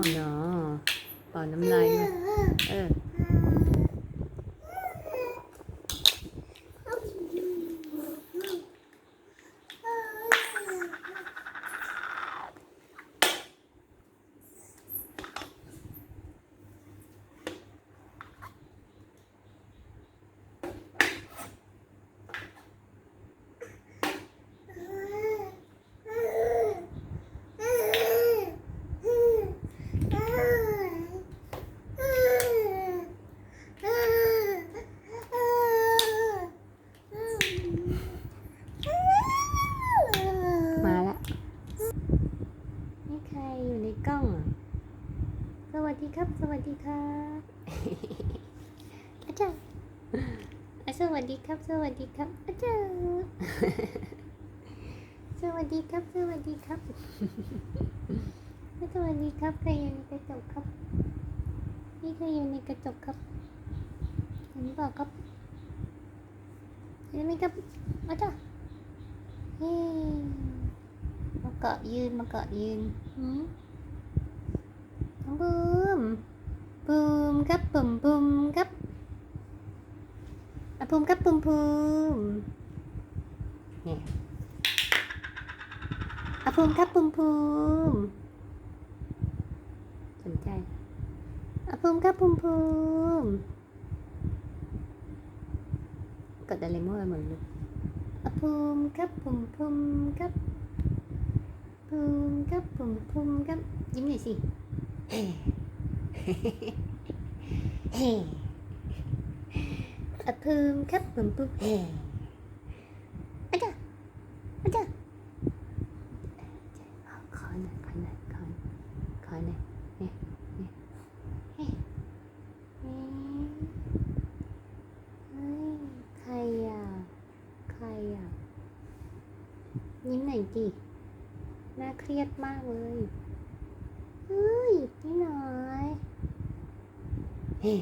อ๋อเนาะเป่าน้ำลายมาเออ อยู่ในกล้องอะสวัสดีครับ สวัสดีครับอาจารย์อะสวัสดีครับ สวัสดีครับอาจารย์สวัสดีครับ สวัสดีครับ สวัสดีครับใครอยู่ในกระจกครับ นี่ใครอยู่ในกระจกครับเห็นเปล่าครับเห็นไหมครับอาจารย์เฮ้มา เกาะยืนมาเกาะยืนน้องบูมบูมครับบุมบุมครับอะบูมครับบุมบูมนี่อะบูมครับบุมบูมสนใจอะบูมครับบุมบูมกดอะไรมั่วไปหมดเลยอะภูมครับภูมิภูมครับ ภูมิครับภูมิภูมิครับยิ้มหน่อยสิเฮ้เฮ้อะภูมิครับภูมิภูมิเฮ้อาจารย์อาจารย์ขอหน่อยขอหน่อยขอขอหน่อยเนี่ยเนี่ยเฮ้เฮ้เฮ้ยใครอะใครอะยิ้มหน่อยดิ น่าเครียดมากเลยเฮ้ย พี่น่อยเฮ้